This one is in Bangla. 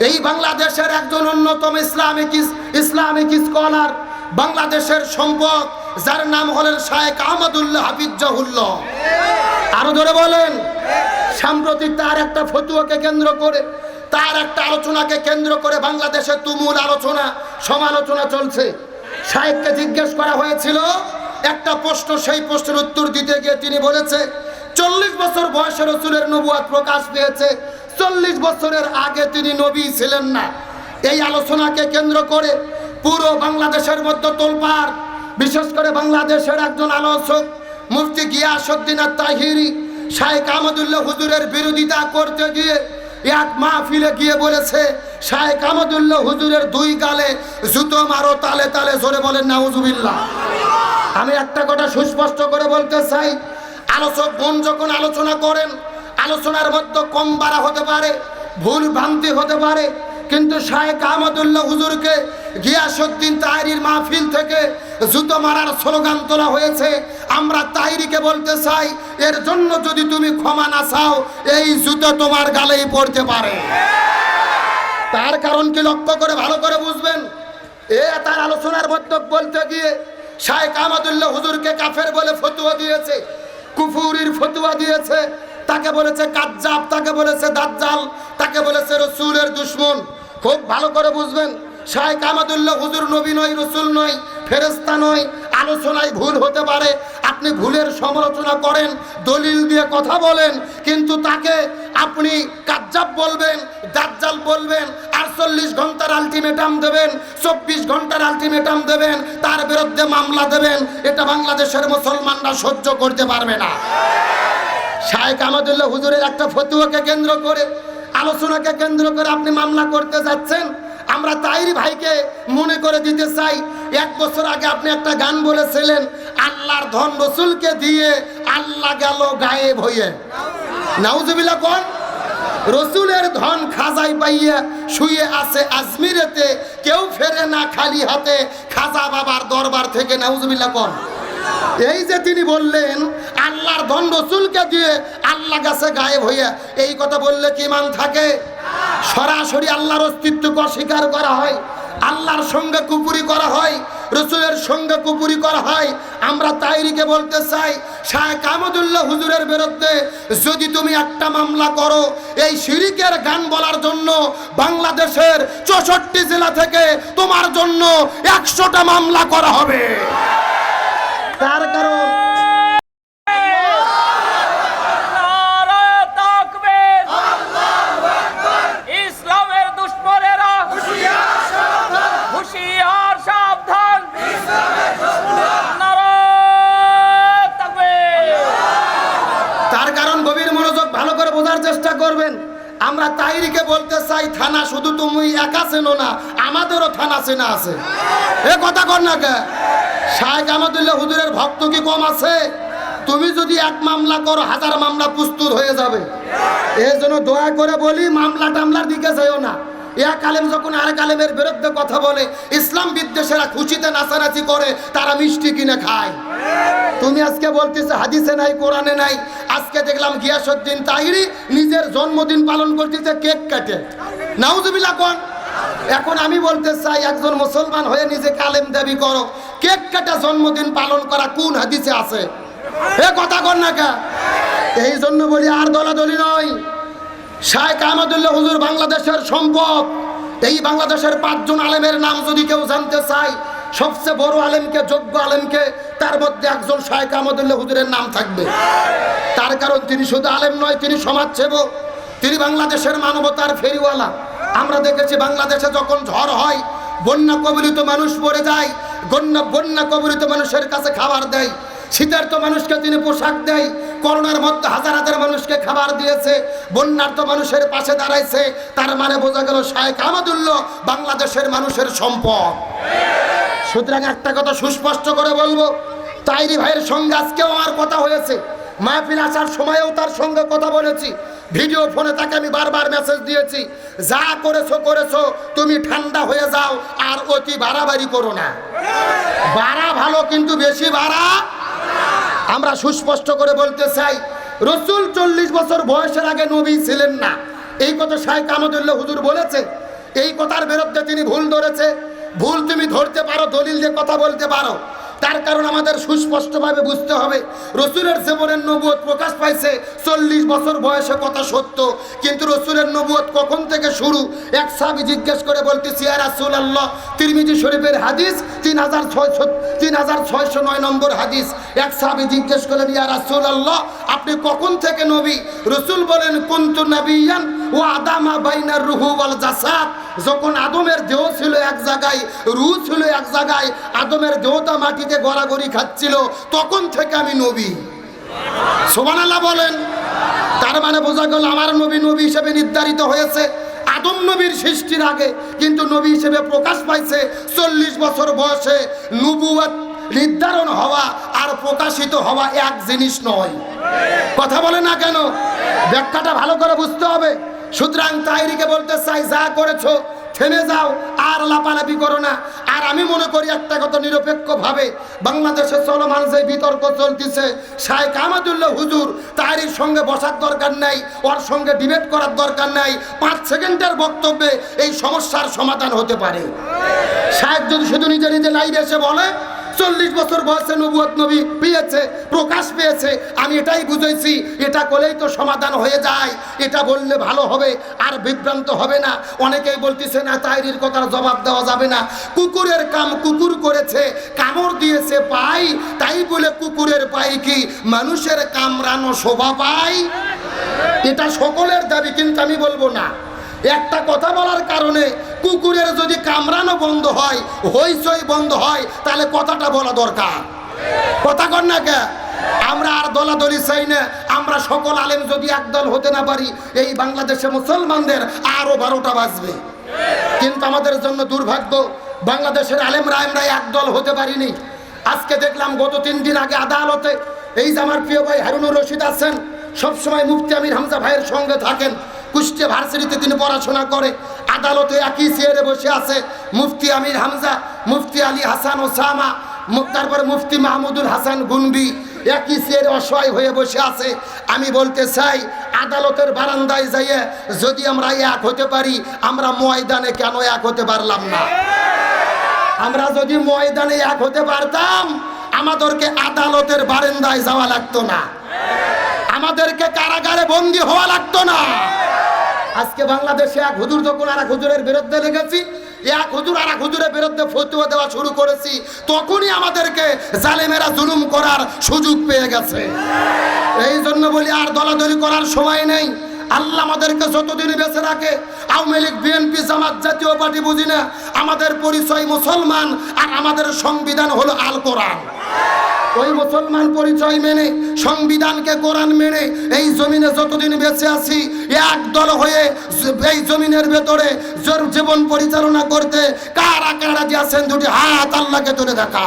এই বাংলাদেশের একজন অন্যতম ইসলামিক ইস- ইসলামিক স্কলার, বাংলাদেশের সম্পদ, যার নাম হলেন শায়েক আহমদুল্লাহ হাফিজাহুল্লাহ আরও ধরে বলেন। সাম্প্রতিক তার একটা ফতুয়াকে কেন্দ্র করে, তার একটা আলোচনাকে কেন্দ্র করে বাংলাদেশে তুমুল আলোচনা, সমালোচনা চলছে। শাহেককে জিজ্ঞেস করা হয়েছিল, একটা প্রশ্ন সেই প্রশ্নের উত্তর দিতে গিয়ে তিনি বলেছে, চল্লিশ বছর বয়সে রসুলের নবুয়াদ প্রকাশ পেয়েছে চল্লিশ বছরের আগে তিনি নবী ছিলেন না। এই আলোচনাকে কেন্দ্র করে পুরো বাংলাদেশের মধ্যে তোলপাড়, বিশেষ করে বাংলাদেশের একজন আলোচক, মুফতি গিয়াসুদ্দিন তাহিরি শাহেক আহমদুল্লাহ হুজুরের বিরোধিতা করতে গিয়ে এক মাহফিলে গিয়ে বলেছে শাহেক আহমদুল্লাহ হুজুরের দুই গালে জুতো মারো, তালে তালে জোরে বলেন, নাউজুবিল্লাহ। আমি একটা কথা সুস্পষ্ট করে বলতে চাই, আলোচক বোন যখন আলোচনা করেন আলোচনার মধ্যে কম বাড়া হতে পারে, ভুল ভ্রান্তি হতে পারে। কিন্তু শাহেক আহমদুল্লাহ হুজুরকে গিয়াসুদ্দিন তাহিরির মাহফিল থেকে জুতো মারার স্লোগান তোলা হয়েছে। আমরা তাহিরিকে বলতে চাই, এর জন্য যদি তুমি ক্ষমা না চাও, এই জুতো তোমার গালেই পড়তে পারে। তার কারণ কি লক্ষ্য করে ভালো করে বুঝবেন? এ তার আলোচনার মধ্যে বলতে গিয়ে শায়েক আহমদুল্লাহ হুজুরকে কাফের বলে ফতুয়া দিয়েছে, কুফুরির ফতুয়া দিয়েছে তাকে বলেছে কাজ্জাব, তাকে বলেছে দাজ্জাল, তাকে বলেছে রসুলের দুশ্মন। খুব ভালো করে বুঝবেন শাহেক আহমদুল্লাহ হুজুর নবী নয়, রসুল নয় ফেরেস্তা নয়, আলোচনায় ভুল হতে পারে, আপনি ভুলের সমালোচনা করেন, দলিল দিয়ে কথা বলেন, কিন্তু তাকে আপনি কাজ্জাব বলবেন, দাজ্জাল বলবেন, আটচল্লিশ ঘণ্টার আলটিমেটাম দেবেন, চব্বিশ ঘণ্টার আলটিমেটাম দেবেন, তার বিরুদ্ধে মামলা দেবেন, এটা বাংলাদেশের মুসলমানরা সহ্য করতে পারবে না। শাহেক আহমদুল্লাহ হুজুরের একটা ফতুয়াকে কেন্দ্র করে, আলোচনাকে কেন্দ্র করে আপনি মামলা করতে যাচ্ছেন। আমরা তাইর ভাইকে মনে করে দিতে চাই, এক বছর আগে আপনি একটা গান বলেছিলেন, আল্লাহর ধন রসুলকে দিয়ে আল্লাহ গেল গায়েব হয়ে নাউজুবিল্লাহ কোন? রসুলের ধন খাজাই পাইয়া শুয়ে আছে আজমিরেতে, কেউ ফেরে না খালি হাতে, খাজা বাবার দরবার থেকে নাউজুবিল্লাহ কোন? এই যে তিনি বললেন, আল্লাহর ধন রসুলকে দিয়ে আল্লাহ গাছে গায়েব হইয়া এই কথা বললে কি মান থাকে? সরাসরি আল্লাহর অস্তিত্বকে অস্বীকার করা হয়, আল্লাহর সঙ্গে কুপুরি করা হয়, রসুলের সঙ্গে কুপুরি করা হয়। আমরা তাইরিকে বলতে চাই শাহ কামদুল্লাহ হুজুরের বিরুদ্ধে যদি তুমি একটা মামলা করো, এই শিরিকের গান বলার জন্য বাংলাদেশের চৌষট্টি জেলা থেকে তোমার জন্য একশোটা মামলা করা হবে। তার কারণ নারায়ে তাকবীর! ইসলামের দুশ্মনেরা হুঁশিয়ার সাবধান। নারায়ে তার কারণ গভীর মনোযোগ ভালো করে বোঝার চেষ্টা করবেন। আমরা তাইরিকে বলতে চাই থানা শুধু তুমি একা চেনো না আমাদেরও থানা চেনা আছে। এ কথা কর না কে? শাহেক আহমদুল্লাহ হুজুরের ভক্ত কি কম আছে? তুমি যদি এক মামলা করো, হাজার মামলা প্রস্তুত হয়ে যাবে। এই জন্য দয়া করে বলি, মামলা টামলার দিকে যাইও না। এক আলেম যখন আরেক আলেমের বিরুদ্ধে কথা বলে, ইসলাম বিদ্বেষেরা খুশিতে নাচানাচি করে, তারা মিষ্টি কিনে খায়। তুমি আজকে বলতেছো, হাদিসে নাই, কোরআনে নাই। আজকে দেখলাম গিয়াসুদ্দিন তাহিরি নিজের জন্মদিন পালন করতেছে, কেক কাটে। নাউজুবিল্লাহ কোন? এখন আমি বলতে চাই, একজন মুসলমান হয়ে নিজেকে আলেম দাবি করো। কেক কাটা জন্মদিন পালন করা কোন হাদিসে আছে? এ কথা কর না কা? এই জন্য বলি আর দলাদলি নয়। শাহেক আহমদুল্লাহ হুজুর বাংলাদেশের সম্পদ। এই বাংলাদেশের পাঁচজন আলেমের নাম যদি কেউ জানতে চায়, সবচেয়ে বড় আলেমকে, যোগ্য আলেমকে, তার মধ্যে একজন শাহেক আহমদুল্লাহ হুজুরের নাম থাকবে। তার কারণ তিনি শুধু আলেম নয়, তিনি সমাজসেবক, তিনি বাংলাদেশের মানবতার ফেরিওয়ালা। আমরা দেখেছি বাংলাদেশে যখন ঝড় হয়, বন্যা কবলিত মানুষ পড়ে যায় বন্যা বন্যা কবলিত মানুষের কাছে খাবার দেয় শীতের তো মানুষকে তিনি পোশাক দেয়, করোনার মধ্যে হাজার হাজার মানুষকে খাবার দিয়েছে বন্যার তো মানুষের পাশে দাঁড়াইছে, তার মানে বোঝা গেল শাহেক আহমদুল্লাহ বাংলাদেশের মানুষের সম্পদ। সুতরাং একটা কথা সুস্পষ্ট করে বলব তাইরি ভাইয়ের সঙ্গে আজকেও আমার কথা হয়েছে, মাহফিল আসার সময়েও তার সঙ্গে কথা বলেছি ভিডিও ফোনে তাকে আমি বারবার মেসেজ দিয়েছি, যা করেছ করেছ, তুমি ঠান্ডা হয়ে যাও, আর অতি বাড়াবাড়ি করো না। বাড়া ভালো, কিন্তু বেশি বাড়া আমরা সুস্পষ্ট করে বলতে চাই, রসুল চল্লিশ বছর বয়সের আগে নবী ছিলেন না। এই কথা শাহেক আহমদুল্লাহ হুজুর বলেছে, এই কথার বিরুদ্ধে তিনি ভুল ধরেছে। ভুল তুমি ধরতে পারো, দলিল দিয়ে কথা বলতে পারো। তার কারণ আমাদের সুস্পষ্টভাবে বুঝতে হবে। রসুলের জীবনের নবুয়ত প্রকাশ পাইছে চল্লিশ বছর বয়সে কথা সত্য। কিন্তু রসুলের নবুয়ত কখন থেকে শুরু? এক সাবি জিজ্ঞেস করে বলতেছি আর রাসুল আল্লাহ তিরমিজি শরীফের হাদিস তিন হাজার ছয়শো, তিন হাজার ছয়শো নয় নম্বর হাদিস। এক সাবি জিজ্ঞেস করলেন, ইয়া রাসুল আল্লাহ আপনি কখন থেকে নবী? রসুল বলেন, কুন্তু নবিয়ান ও আদামা বাইনার রুহু ওয়াল জাসাদ। যখন আদমের দেহ ছিল এক জায়গায় রু ছিল এক জায়গায়, আদমের দেহটা মাটিতে গড়াগড়ি খাচ্ছিল, তখন থেকে আমি নবী। সোমান আল্লাহ বলেন। তার মানে বোঝা গেল আমার নবী নবী হিসেবে নির্ধারিত হয়েছে। আদম নবীর সৃষ্টির আগে, কিন্তু নবী হিসেবে প্রকাশ পাইছে চল্লিশ বছর বয়সে নবুয়াত নির্ধারণ হওয়া আর প্রকাশিত হওয়া এক জিনিস নয়। কথা বলে না কেন? ব্যাখ্যাটা ভালো করে বুঝতে হবে। সুতরাং তাইরিকে বলতে চাই, যা করেছ, থেমে যাও, আর লাপালাপি করো না। আর আমি মনে করি একটা কথা নিরপেক্ষ ভাবে বাংলাদেশে চলমান যে বিতর্ক চলতেছে শাহেক আহমদুল্লাহ হুজুর তাইরির সঙ্গে বসার দরকার নাই, ওর সঙ্গে ডিবেট করার দরকার নাই, পাঁচ সেকেন্ডের বক্তব্যে এই সমস্যার সমাধান হতে পারে। শাহেক যদি শুধু নিজে নিজে লাইভে এসে বলে চল্লিশ বছর বয়সে নবুয়ত নবী পেয়েছে, প্রকাশ পেয়েছে। আমি এটাই বুঝেছি, এটা করলেই তো সমাধান হয়ে যায়। এটা বললে ভালো হবে, আর বিভ্রান্ত হবে না। অনেকেই বলতেছে, না, তাইরির কথার জবাব দেওয়া যাবে না। কুকুরের কাম কুকুর করেছে, কামড় দিয়েছে পাই, তাই বলে কুকুরের পাই কি? মানুষের কামড়ানো শোভা পায় এটা সকলের দাবি, কিন্তু আমি বলব না। একটা কথা বলার কারণে কুকুরের যদি কামড়ানো বন্ধ হয়, হইচই বন্ধ হয়, তাহলে কথাটা বলা দরকার। কথা কর না কে? আমরা আর দলাদলি চাই না। আমরা সকল আলেম যদি একদল হতে না পারি, এই বাংলাদেশে মুসলমানদের আরও বারোটা বাজবে। কিন্তু আমাদের জন্য দুর্ভাগ্য, বাংলাদেশের আলেমরা আমরা একদল হতে পারিনি। আজকে দেখলাম গত তিন দিন আগে আদালতে এই যে আমার প্রিয় ভাই হারুনুর রশিদ আছেন, সবসময় মুফতি আমির হামজা ভাইয়ের সঙ্গে থাকেন। কুষ্টিয়া ভার্সিটিতে তিনি পড়াশোনা করে। আদালতে একই চেয়ারে বসে আছে মুফতি আমির হামজা, মুফতি আলী হাসান ওসামা তারপরে মুফতি মাহমুদুল হাসান গুনবি একই চেয়ারে অসহায় হয়ে বসে আছে। আমি বলতে চাই, আদালতের বারান্দায় যাইয়ে যদি আমরা এক হতে পারি, আমরা ময়দানে কেন এক হতে পারলাম না? আমরা যদি ময়দানে এক হতে পারতাম, আমাদেরকে আদালতের বারান্দায় যাওয়া লাগতো না। আমাদেরকে কারাগারে বন্দী হওয়া লাগতো না। আজকে বাংলাদেশে এক হুজুর যখন আর হুজুরের বিরুদ্ধে লেগেছি, এক হুজুর আর এক হুজুরের বিরুদ্ধে ফতুয়া দেওয়া শুরু করেছি, তখনই আমাদেরকে জালেমেরা জুলুম করার সুযোগ পেয়ে গেছে। এই জন্য বলি, আর দলাদলি করার সময় নেই। আল্লাহ আমাদেরকে যতদিন বেঁচে রাখে, আওয়ামী লীগ, বিএনপি, জামাত জাতীয় পার্টি বুঝি না, আমাদের পরিচয় মুসলমান আর আমাদের সংবিধান হলো আল কোরআন। ওই মুসলমান পরিচয় মেনে, সংবিধানকে কোরআন মেনে, এই জমিনে যতদিন বেঁচে আছি, এক দল হয়ে এই জমিনের ভেতরে জীবন পরিচালনা করতে কারা কারা যে আছেন দুটি হাত আল্লাহকে তুলে দেখা